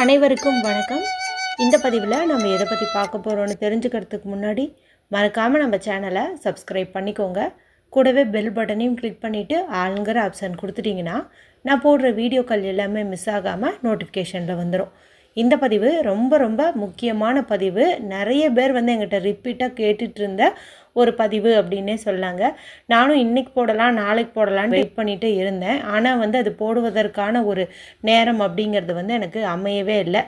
அனைவருக்கும் வணக்கம். இந்த பதிவில் நம்ம எதை பற்றி பார்க்க போகிறோம்னு தெரிஞ்சுக்கிறதுக்கு முன்னாடி மறக்காமல் நம்ம சேனலை சப்ஸ்கிரைப் பண்ணிக்கோங்க. கூடவே பெல் பட்டனையும் கிளிக் பண்ணிவிட்டு ஆளுங்கிற ஆப்ஷன் கொடுத்துட்டிங்கன்னா நான் போடுற வீடியோக்கள் எல்லாமே மிஸ் ஆகாமல் நோட்டிஃபிகேஷனில் வந்துடும் இந்த பதிவு ரொம்ப ரொம்ப முக்கியமான பதிவு. நிறைய பேர் வந்து எங்கிட்ட ரிப்பீட்டாக கேட்டுட்டு இருந்த ஒரு பதிவு அப்படின்னே சொல்லாங்க. நானும் இன்னைக்கு போடலாம் நாளைக்கு போடலான்னு வெயிட் பண்ணிட்டு இருந்தேன். ஆனால் வந்து அது போடுவதற்கான ஒரு நேரம் அப்படிங்கிறது வந்து எனக்கு அமையவே இல்லை.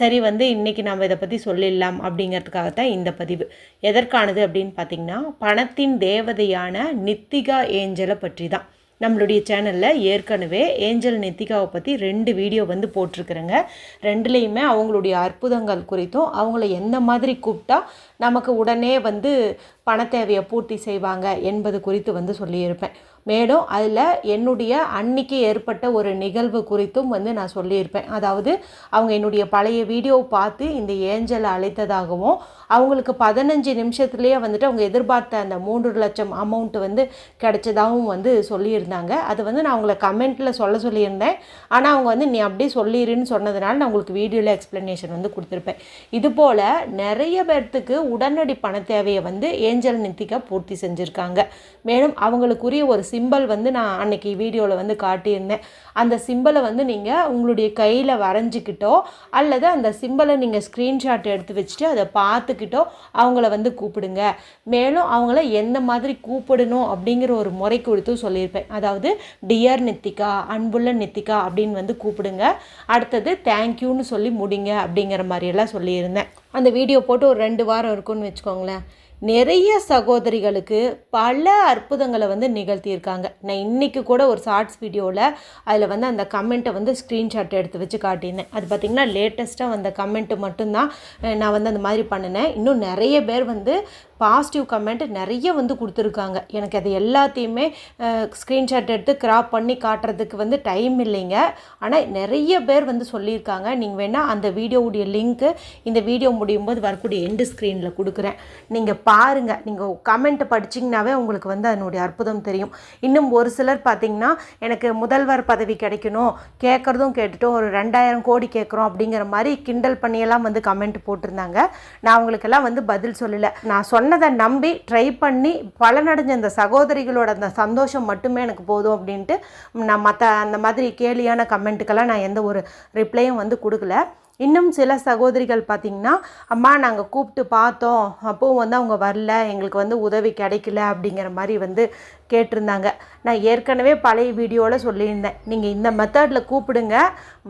சரி வந்து இன்னைக்கு நம்ம இதை பற்றி சொல்லிடலாம் அப்படிங்கிறதுக்காகத்தான் இந்த பதிவு. எதற்கானது அப்படின்னு பார்த்தீங்கன்னா பணத்தின் தேவதையான நித்திகா ஏஞ்சலை பற்றி தான் நம்மளுடைய சேனலில் ஏற்கனவே ஏஞ்சல் நெத்திகாவை பற்றி ரெண்டு வீடியோ வந்து போட்டிருக்கிறேங்க. ரெண்டுலேயுமே அவங்களுடைய அற்புதங்கள் குறித்தும் அவங்கள எந்த மாதிரி கூப்பிட்டா நமக்கு உடனே வந்து பண தேவையை பூர்த்தி செய்வாங்க என்பது குறித்து வந்து சொல்லியிருப்பேன். மேலும் அதில் என்னுடைய அன்னைக்கு ஏற்பட்ட ஒரு நிகழ்வு குறித்தும் வந்து நான் சொல்லியிருப்பேன். அதாவது அவங்க என்னுடைய பழைய வீடியோ பார்த்து இந்த ஏஞ்சலை அழைத்ததாகவும் அவங்களுக்கு பதினஞ்சு நிமிஷத்துலேயே வந்துட்டு அவங்க எதிர்பார்த்த அந்த மூன்று லட்சம் அமௌண்ட் வந்து கிடைச்சதாகவும் வந்து சொல்லியிருந்தாங்க. அது வந்து நான் அவங்கள கமெண்ட்டில் சொல்ல சொல்லியிருந்தேன். ஆனால் அவங்க வந்து நீ அப்படியே சொல்லிடுன்னு சொன்னதுனால நான் உங்களுக்கு வீடியோவில் எக்ஸ்ப்ளனேஷன் வந்து கொடுத்துருப்பேன். இது போல் நிறைய பேர்த்துக்கு உடனடி பண தேவையை வந்து ஏஞ்சல் நித்திகா பூர்த்தி செஞ்சுருக்காங்க. மேலும் அவங்களுக்குரிய ஒரு சிம்பல் வந்து நான் அன்னைக்கு வீடியோவில் வந்து காட்டியிருந்தேன். அந்த சிம்பலை வந்து நீங்கள் உங்களுடைய கையில் வரைஞ்சிக்கிட்டோ அல்லது அந்த சிம்பலை நீங்கள் ஸ்க்ரீன்ஷாட் எடுத்து வச்சுட்டு அதை பார்த்துக்கிட்டோ அவங்கள வந்து கூப்பிடுங்க. மேலும் அவங்கள எந்த மாதிரி கூப்பிடணும் அப்படிங்கிற ஒரு முறை கொடுத்து சொல்லியிருப்பேன். அதாவது டியர் நித்திகா அன்புள்ள நித்திகா அப்படின்னு வந்து கூப்பிடுங்க. அடுத்தது தேங்க்யூன்னு சொல்லி முடிங்க அப்படிங்கிற மாதிரியெல்லாம் சொல்லியிருந்தேன். அந்த வீடியோ போட்டு ஒரு ரெண்டு வாரம் இருக்கும்னு வச்சுக்கோங்களேன். நிறைய சகோதரிகளுக்கு பல அற்புதங்களை வந்து நிகழ்த்தியிருக்காங்க. நான் இன்றைக்கி கூட ஒரு ஷார்ட்ஸ் வீடியோவில் அதில் வந்து அந்த கமெண்ட்டை வந்து ஸ்க்ரீன்ஷாட் எடுத்து வச்சு காட்டியிருந்தேன். அது பார்த்திங்கன்னா லேட்டஸ்ட்டாக வந்த கமெண்ட்டு மட்டும்தான் நான் வந்து அந்த மாதிரி பண்ணினேன். இன்னும் நிறைய பேர் வந்து பாசிட்டிவ் கமெண்ட் நிறைய வந்து கொடுத்துருக்காங்க. எனக்கு அது எல்லாத்தையுமே ஸ்க்ரீன்ஷாட் எடுத்து கிராப் பண்ணி காட்டுறதுக்கு வந்து டைம் இல்லைங்க. ஆனால் நிறைய பேர் வந்து சொல்லியிருக்காங்க. நீங்கள் வேணால் அந்த வீடியோவுடைய லிங்க்கு இந்த வீடியோ முடியும் போது வரக்கூடிய எண்டு ஸ்க்ரீனில் கொடுக்குறேன். நீங்கள் பாருங்கள் நீங்கள் கமெண்ட்டை படிச்சிங்கனாவே உங்களுக்கு வந்து அதனுடைய அற்புதம் தெரியும். இன்னும் ஒரு சிலர் பார்த்தீங்கன்னா எனக்கு முதல்வர் பதவி கிடைக்கணும். கேட்குறதும் கேட்டுட்டும். ஒரு ரெண்டாயிரம் கோடி கேட்குறோம் அப்படிங்கிற மாதிரி கிண்டல் பண்ணியெல்லாம் வந்து கமெண்ட் போட்டிருந்தாங்க. நான் அவங்களுக்கெல்லாம் வந்து பதில் சொல்லலை. நான் சொன்னதை நம்பி ட்ரை பண்ணி பலனடைஞ்ச அந்த சகோதரிகளோட அந்த சந்தோஷம் மட்டுமே எனக்கு போதும் அப்படின்ட்டு நான் மற்ற அந்த மாதிரி கேலியான கமெண்ட்டுக்கெல்லாம் நான் எந்த ஒரு ரிப்ளையும் வந்து கொடுக்கல. இன்னும் சில சகோதரிகள் பார்த்திங்கன்னா அம்மா நாங்கள் கூப்பிட்டு பார்த்தோம். அப்போவும் வந்து அவங்க வரல. எங்களுக்கு வந்து உதவி கிடைக்கல. அப்படிங்கிற மாதிரி வந்து கேட்டிருந்தாங்க. நான் ஏற்கனவே பழைய வீடியோவில் சொல்லியிருந்தேன். நீங்கள் இந்த மெத்தடில் கூப்பிடுங்க.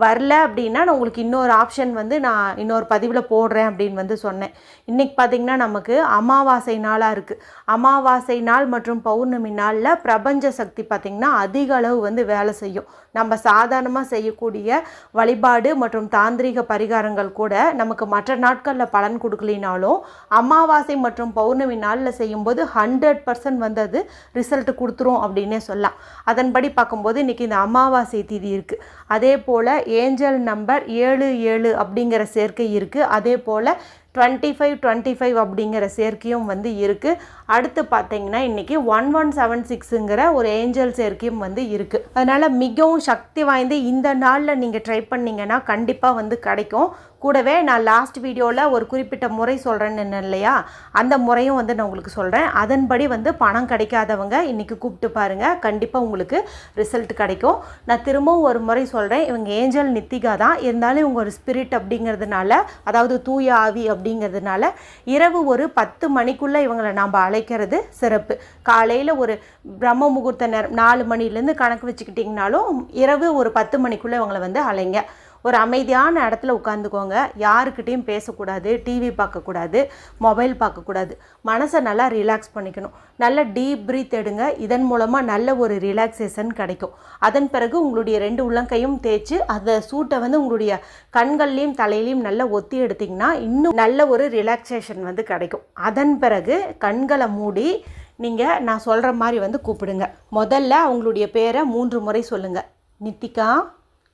வரல அப்படின்னா நான் உங்களுக்கு இன்னொரு ஆப்ஷன் வந்து நான் இன்னொரு பதிவில் போடுறேன் அப்படின்னு வந்து சொன்னேன். இன்றைக்கி பார்த்திங்கன்னா நமக்கு அமாவாசை நாளாக இருக்குது அமாவாசை நாள் மற்றும் பௌர்ணமி நாளில் பிரபஞ்ச சக்தி பார்த்திங்கன்னா அதிக அளவு வந்து வேலை செய்யும். நம்ம சாதாரணமாக செய்யக்கூடிய வழிபாடு மற்றும் தாந்திரிக பரிகாரங்கள் கூட நமக்கு மற்ற நாட்களில் பலன் கொடுக்கலினாலும் அமாவாசை மற்றும் பௌர்ணமி நாளில் செய்யும்போது ஹண்ட்ரட் பர்சன்ட் வந்து அது ரிசல்ட் கொடுத்துரும் அப்படின்னே சொல்லலாம். அதன்படி பார்க்கும்போது இன்றைக்கி இந்த அமாவாசை திதி இருக்குது அதே போல் ஏஞ்சல் நம்பர் ஏழு ஏழு அப்படிங்கிற சேர்க்கை இருக்குது அதே போல் டுவெண்ட்டி ஃபைவ் டுவெண்ட்டி ஃபைவ் அப்படிங்கிற சேர்க்கையும் வந்து இருக்குது அடுத்து பார்த்தீங்கன்னா இன்றைக்கி ஒன் ஒன் செவன் சிக்ஸுங்கிற ஒரு ஏஞ்சல் சேர்க்கையும் வந்து இருக்குது அதனால் மிகவும் சக்தி வாய்ந்து இந்த நாளில் நீங்கள் ட்ரை பண்ணிங்கன்னா கண்டிப்பாக வந்து கிடைக்கும். கூடவே நான் லாஸ்ட் வீடியோவில் ஒரு குறிப்பிட்ட முறை சொல்கிறேன்னு இல்லையா? அந்த முறையும் வந்து நான் உங்களுக்கு சொல்கிறேன் அதன்படி வந்து பணம் கிடைக்காதவங்க இன்றைக்கி கூப்பிட்டு பாருங்கள் கண்டிப்பாக உங்களுக்கு ரிசல்ட் கிடைக்கும். நான் திரும்பவும் ஒரு முறை சொல்கிறேன் இவங்க ஏஞ்சல் நித்திகா தான். இருந்தாலும் இவங்க ஒரு ஸ்பிரிட் அப்படிங்கிறதுனால அதாவது தூய ஆவி அப்படிங்கிறதுனால இரவு ஒரு பத்து மணிக்குள்ளே இவங்களை நாம் அழைக்கிறது சிறப்பு. காலையில் ஒரு பிரம்ம முகூர்த்த நேரம் நாலு மணிலேருந்து கணக்கு வச்சுக்கிட்டிங்கனாலும் இரவு ஒரு பத்து மணிக்குள்ளே இவங்களை வந்து அலைங்க ஒரு அமைதியான இடத்துல உட்காந்துக்கோங்க யாருக்கிட்டேயும் பேசக்கூடாது டிவி பார்க்கக்கூடாது மொபைல் பார்க்கக்கூடாது. மனசை நல்லா ரிலாக்ஸ் பண்ணிக்கணும். நல்ல டீப் ப்ரீத் எடுங்க. இதன் மூலமாக நல்ல ஒரு ரிலாக்ஸேஷன் கிடைக்கும். அதன் பிறகு உங்களுடைய ரெண்டு உள்ளங்கையும் தேய்ச்சி அதை சூட்டை வந்து உங்களுடைய கண்கள்லேயும் தலையிலையும் நல்லா ஒத்தி எடுத்திங்கன்னா இன்னும் நல்ல ஒரு ரிலாக்ஸேஷன் வந்து கிடைக்கும். அதன் பிறகு கண்களை மூடி நீங்கள் நான் சொல்கிற மாதிரி வந்து கூப்பிடுங்க. முதல்ல அவங்களுடைய பேரை மூன்று முறை சொல்லுங்கள் நித்திகா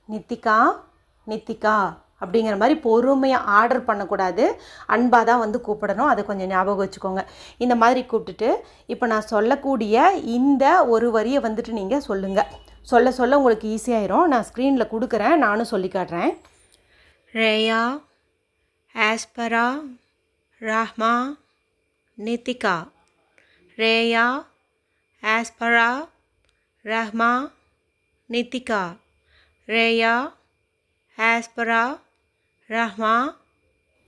நித்திகா. நித்திகா அப்படிங்கிற மாதிரி பொறுமையாக ஆர்டர் பண்ணக்கூடாது. அன்பாக தான் வந்து கூப்பிடணும். அதை கொஞ்சம் ஞாபகம் வச்சுக்கோங்க. இந்த மாதிரி கூப்பிட்டுட்டு இப்போ நான் சொல்லக்கூடிய இந்த ஒரு வரியை வந்துட்டு நீங்கள் சொல்லுங்கள் சொல்ல சொல்ல உங்களுக்கு ஈஸியாயிரும் நான் ஸ்க்ரீனில் கொடுக்குறேன். நானும் சொல்லி காட்டுறேன். ரேயா ஆஸ்பரா ரஹ்மா நித்திகா. ரேயா ஆஸ்பரா ரஹ்மா நித்திகா. ரேயா ஆஸ்பரா ரஹ்மா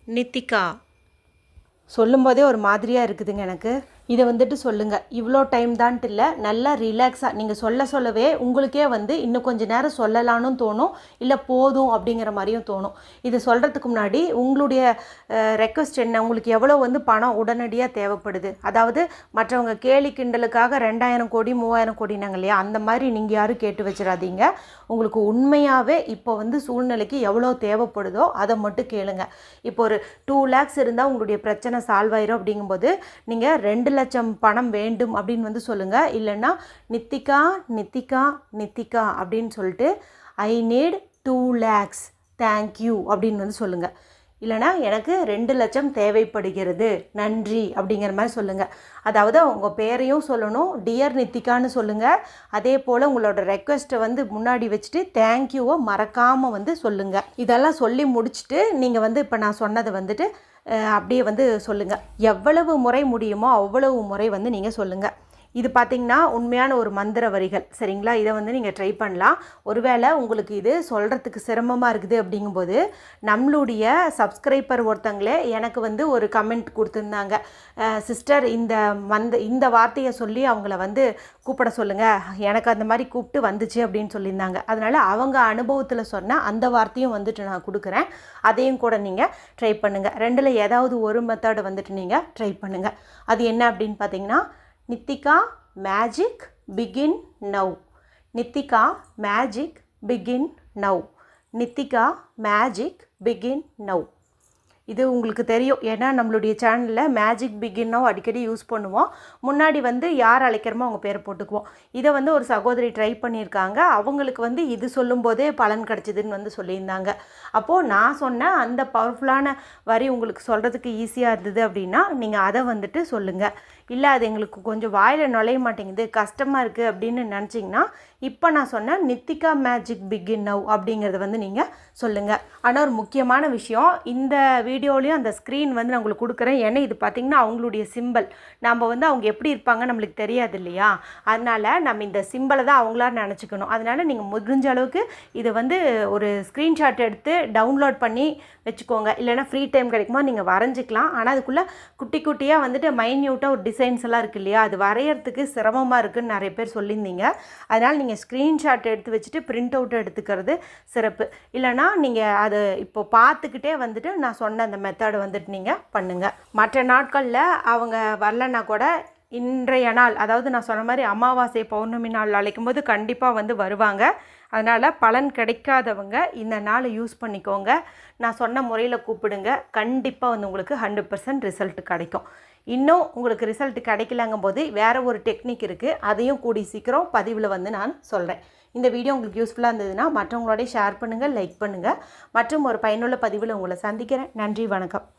நித்திகா சொல்லும்போதே ஒரு மாதிரியாக இருக்குதுங்க எனக்கு. இதை வந்துட்டு சொல்லுங்கள் இவ்வளோ டைம் தான்ட்டு இல்லை. நல்லா ரிலாக்ஸாக நீங்கள் சொல்ல சொல்லவே உங்களுக்கே வந்து இன்னும் கொஞ்சம் நேரம் சொல்லலான்னு தோணும். இல்லை போதும் அப்படிங்கிற மாதிரியும் தோணும். இது சொல்கிறதுக்கு முன்னாடி உங்களுடைய ரெக்வஸ்ட் என்ன? உங்களுக்கு எவ்வளோ வந்து பணம் உடனடியாக தேவைப்படுது? அதாவது மற்றவங்க கேலி கிண்டலுக்காக ரெண்டாயிரம் கோடி மூவாயிரம் கோடினாங்க இல்லையா? அந்த மாதிரி நீங்கள் யாரும் கேட்டு வச்சிடாதீங்க. உங்களுக்கு உண்மையாகவே இப்போ வந்து சூழ்நிலைக்கு எவ்வளோ தேவைப்படுதோ அதை மட்டும் கேளுங்க. இப்போ ஒரு டூ லேக்ஸ் இருந்தால் உங்களுடைய பிரச்சனை சால்வ் ஆயிரும் அப்படிங்கும்போது நீங்கள் ரெண்டு லட்சம் பணம் வேண்டும் அப்படின்னு வந்து சொல்லுங்கள் இல்லைன்னா நித்திகா நித்திகா நித்திகா அப்படின்னு சொல்லிட்டு I need two lakhs thank you அப்படின்னு வந்து சொல்லுங்கள் இல்லைனா எனக்கு ரெண்டு லட்சம் தேவைப்படுகிறது நன்றி அப்படிங்கிற மாதிரி சொல்லுங்கள் அதாவது உங்கள் பேரையும் சொல்லணும் டியர் நித்திகான்னு சொல்லுங்கள் அதே போல் உங்களோட ரெக்வெஸ்ட்டை வந்து முன்னாடி வச்சுட்டு தேங்க்யூவை மறக்காமல் வந்து சொல்லுங்கள் இதெல்லாம் சொல்லி முடிச்சுட்டு நீங்கள் வந்து இப்போ நான் சொன்னதை வந்துட்டு அப்படியே வந்து சொல்லுங்கள் எவ்வளவு முறை முடியுமோ அவ்வளவு முறை வந்து நீங்கள் சொல்லுங்கள் இது பார்த்தீங்கன்னா உண்மையான ஒரு மந்திர வரிகள். சரிங்களா? இதை வந்து நீங்கள் ட்ரை பண்ணலாம். ஒருவேளை உங்களுக்கு இது சொல்கிறதுக்கு சிரமமாக இருக்குது அப்படிங்கும்போது நம்மளுடைய சப்ஸ்கிரைபர் ஒருத்தங்களே எனக்கு வந்து ஒரு கமெண்ட் கொடுத்துருந்தாங்க. சிஸ்டர் இந்த மந்த இந்த வார்த்தையை சொல்லி அவங்கள வந்து கூப்பிட சொல்லுங்கள் எனக்கு அந்த மாதிரி கூப்பிட்டு வந்துச்சு அப்படின்னு சொல்லியிருந்தாங்க. அதனால் அவங்க அனுபவத்தில் சொன்ன அந்த வார்த்தையும் வந்துட்டு நான் கொடுக்குறேன். அதையும் கூட நீங்கள் ட்ரை பண்ணுங்கள் ரெண்டில் ஏதாவது ஒரு மெத்தடை வந்துட்டு நீங்கள் ட்ரை பண்ணுங்கள் அது என்ன அப்படின்னு பார்த்தீங்கன்னா Nithika magic begin now Nithika magic begin now Nithika magic begin now இது உங்களுக்கு தெரியும். ஏன்னா நம்மளுடைய சேனலில் மேஜிக் பிகின்னோ அடிக்கடி யூஸ் பண்ணுவோம். முன்னாடி வந்து யார் அழைக்கிறோமோ அவங்க பேரை போட்டுக்குவோம். இதை வந்து ஒரு சகோதரி ட்ரை பண்ணியிருக்காங்க. அவங்களுக்கு வந்து இது சொல்லும்போதே பலன் கிடச்சிதுன்னு வந்து சொல்லியிருந்தாங்க. அப்போது நான் சொன்ன அந்த பவர்ஃபுல்லான வரி உங்களுக்கு சொல்கிறதுக்கு ஈஸியாக இருந்தது அப்படின்னா நீங்கள் அதை வந்துட்டு சொல்லுங்கள் இல்லை அது எங்களுக்கு கொஞ்சம் வாயில் நுழைய மாட்டேங்குது கஷ்டமாக இருக்குது அப்படின்னு நினச்சிங்கன்னா இப்போ நான் சொன்ன நித்திகா மேஜிக் பிகின் நவ் அப்படிங்கிறத வந்து நீங்கள் சொல்லுங்கள் ஆனால் ஒரு முக்கியமான விஷயம் இந்த வீடியோலையும் அந்த ஸ்க்ரீன் வந்து நான் உங்களுக்கு கொடுக்குறேன். ஏன்னா இது பார்த்திங்கன்னா அவங்களுடைய சிம்பிள் நம்ம வந்து அவங்க எப்படி இருப்பாங்க நம்மளுக்கு தெரியாது இல்லையா? அதனால் நம்ம இந்த சிம்பிளை தான் அவங்களா நினச்சிக்கணும். அதனால் நீங்கள் முடிஞ்ச அளவுக்கு இதை வந்து ஒரு ஸ்க்ரீன்ஷாட் எடுத்து டவுன்லோட் பண்ணி வச்சுக்கோங்க. இல்லைன்னா ஃப்ரீ டைம் கிடைக்குமா நீங்கள் வரைஞ்சிக்கலாம். ஆனால் அதுக்குள்ளே குட்டி குட்டியாக வந்துட்டு மைன்யூட்டாக ஒரு டிஸ் டிசைன்ஸ் எல்லாம் இருக்கு இல்லையா? அது வரையறதுக்கு சிரமமாக இருக்குன்னு நிறைய பேர் சொல்லியிருந்தீங்க. அதனால் நீங்கள் ஸ்க்ரீன்ஷாட் எடுத்து வச்சுட்டு பிரிண்ட் அவுட் எடுத்துக்கிறது சிறப்பு. இல்லைனா நீங்கள் அது இப்போ பார்த்துக்கிட்டே வந்துட்டு நான் சொன்ன அந்த மெத்தடை வந்துட்டு நீங்கள் பண்ணுங்கள் மற்ற நாட்களில் அவங்க வரலன்னா கூட இன்றைய நாள் அதாவது நான் சொன்ன மாதிரி அமாவாசை பௌர்ணமி நாள் அழைக்கும் போது கண்டிப்பாக வந்து வருவாங்க. அதனால் பலன் கிடைக்காதவங்க இந்த நாளை யூஸ் பண்ணிக்கோங்க. நான் சொன்ன முறையில் கூப்பிடுங்க. கண்டிப்பாக வந்து உங்களுக்கு ஹண்ட்ரட் பர்சன்ட் ரிசல்ட் கிடைக்கும். இன்னும் உங்களுக்கு ரிசல்ட் கிடைக்கலங்கும் போது வேறு ஒரு டெக்னிக் இருக்குது அதையும் கூடி சீக்கிரம் பதிவில் வந்து நான் சொல்கிறேன் இந்த வீடியோ உங்களுக்கு யூஸ்ஃபுல்லாக இருந்ததுன்னா மற்றவங்களோடய ஷேர் பண்ணுங்கள் லைக் பண்ணுங்கள் மற்றும் ஒரு பயனுள்ள பதிவில் உங்களை சந்திக்கிறேன். நன்றி வணக்கம்.